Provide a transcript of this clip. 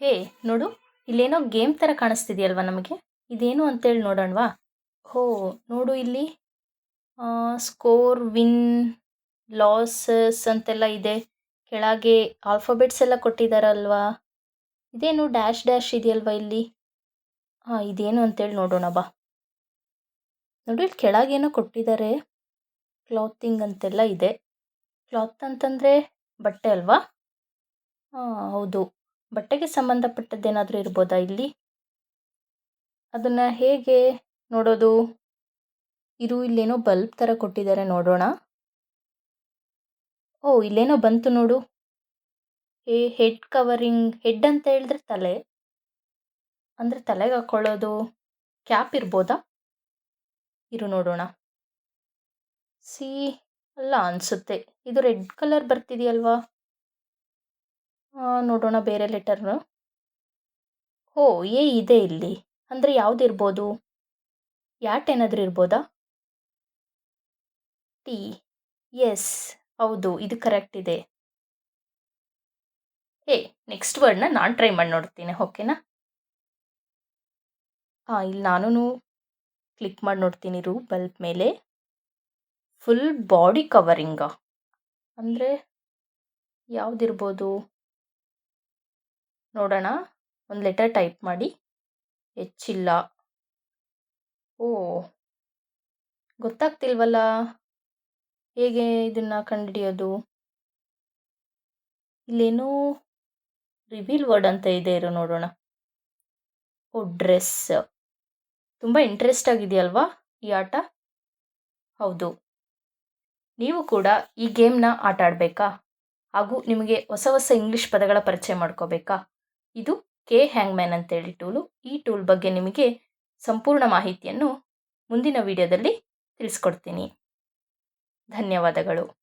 ಹೇ, ನೋಡು, ಇಲ್ಲೇನೋ ಗೇಮ್ ಥರ ಕಾಣಿಸ್ತಿದೆಯಲ್ವಾ ನಮಗೆ? ಇದೇನು ಅಂತೇಳಿ ನೋಡೋಣವಾ? ಹೋ, ನೋಡು ಇಲ್ಲಿ. ಸ್ಕೋರ್ ವಿನ್ ಲಾಸಸ್ ಅಂತೆಲ್ಲ ಇದೆ. ಕೆಳಗೆ ಆಲ್ಫಾಬೆಟ್ಸ್ ಎಲ್ಲ ಕೊಟ್ಟಿದ್ದಾರಲ್ವಾ ಇದೇನು ಡ್ಯಾಶ್ ಡ್ಯಾಶ್ ಇದೆಯಲ್ವಾ ಇಲ್ಲಿ? ಹಾಂ, ಇದೇನು ಅಂತೇಳಿ ನೋಡೋಣ ಬಾ. ನೋಡಿ, ಇಲ್ಲಿ ಕೆಳಗೇನೋ ಕೊಟ್ಟಿದ್ದಾರೆ ಕ್ಲಾತಿಂಗ್ ಅಂತೆಲ್ಲ ಇದೆ. ಕ್ಲಾತ್ ಅಂತಂದರೆ ಬಟ್ಟೆ ಅಲ್ವಾ? ಹಾಂ, ಹೌದು. ಬಟ್ಟೆಗೆ ಸಂಬಂಧಪಟ್ಟದ್ದೇನಾದರೂ ಇರ್ಬೋದಾ ಇಲ್ಲಿ? ಅದನ್ನು ಹೇಗೆ ನೋಡೋದು? ಇದು ಇಲ್ಲೇನೋ ಬಲ್ಬ್ ಥರ ಕೊಟ್ಟಿದ್ದಾರೆ ನೋಡೋಣ. ಓ, ಇಲ್ಲೇನೋ ಬಂತು ನೋಡು. ಏ ಹೆಡ್ ಕವರಿಂಗ್ ಹೆಡ್ ಅಂತ ಹೇಳಿದ್ರೆ ತಲೆ. ಅಂದರೆ ತಲೆಗೆ ಹಾಕ್ಕೊಳ್ಳೋದು ಕ್ಯಾಪ್ ಇರ್ಬೋದಾ? ಇರು ನೋಡೋಣ. ಸಿ ಅಲ್ಲ ಅನಿಸುತ್ತೆ. ಇದು ರೆಡ್ ಕಲರ್ ಬರ್ತಿದೆಯಲ್ವಾ? ನೋಡೋಣ ಬೇರೆ ಲೆಟರ್ನು ಓ ಎ ಇದೆ ಇಲ್ಲಿ. ಅಂದರೆ ಯಾವುದಿರ್ಬೋದು ಯಾಟ್ ಏನಾದರೂ ಇರ್ಬೋದಾ? ಟಿ ಎಸ್ ಹೌದು, ಇದು ಕರೆಕ್ಟ್ ಇದೆ. ಏ ನೆಕ್ಸ್ಟ್ ವರ್ಡ್ನ ನಾನು ಟ್ರೈ ಮಾಡಿ ನೋಡ್ತೀನಿ ಓಕೆನಾ ಹಾಂ, ಇಲ್ಲಿ ನಾನು ಕ್ಲಿಕ್ ಮಾಡಿ ನೋಡ್ತೀನಿ ರೂ ಬಲ್ಬ್ ಮೇಲೆ. ಫುಲ್ ಬಾಡಿ ಕವರಿಂಗ ಅಂದರೆ ಯಾವುದಿರ್ಬೋದು ನೋಡೋಣ. ಒಂದು ಲೆಟರ್ ಟೈಪ್ ಮಾಡಿ. ಹೆಚ್ಚಿಲ್ಲ. ಓ. ಗೊತ್ತಾಗ್ತಿಲ್ವಲ್ಲ? ಹೇಗೆ ಇದನ್ನು ಕಂಡುಹಿಡಿಯೋದು? ಇಲ್ಲೇನೋ ರಿವೀಲ್ ವರ್ಡ್ ಅಂತ ಇದೆ ಇರೋ ನೋಡೋಣ. ಓ, ಡ್ರೆಸ್. ತುಂಬ ಇಂಟ್ರೆಸ್ಟ್ ಆಗಿದೆಯಲ್ವಾ ಈ ಆಟ? ಹೌದು. ನೀವು ಕೂಡ ಈ ಗೇಮ್ನ ಆಟ ಆಡಬೇಕಾ? ಹಾಗೂ ನಿಮಗೆ ಹೊಸ ಹೊಸ ಇಂಗ್ಲೀಷ್ ಪದಗಳ ಪರಿಚಯ ಮಾಡ್ಕೋಬೇಕಾ? ಇದು ಕೆ ಹ್ಯಾಂಗ್ಮ್ಯಾನ್ ಅಂತೇಳಿ ಟೂಲು. ಈ ಟೂಲ್ ಬಗ್ಗೆ ನಿಮಗೆ ಸಂಪೂರ್ಣ ಮಾಹಿತಿಯನ್ನು ಮುಂದಿನ ವಿಡಿಯೋದಲ್ಲಿ ತಿಳಿಸ್ಕೊಡ್ತೀನಿ. ಧನ್ಯವಾದಗಳು.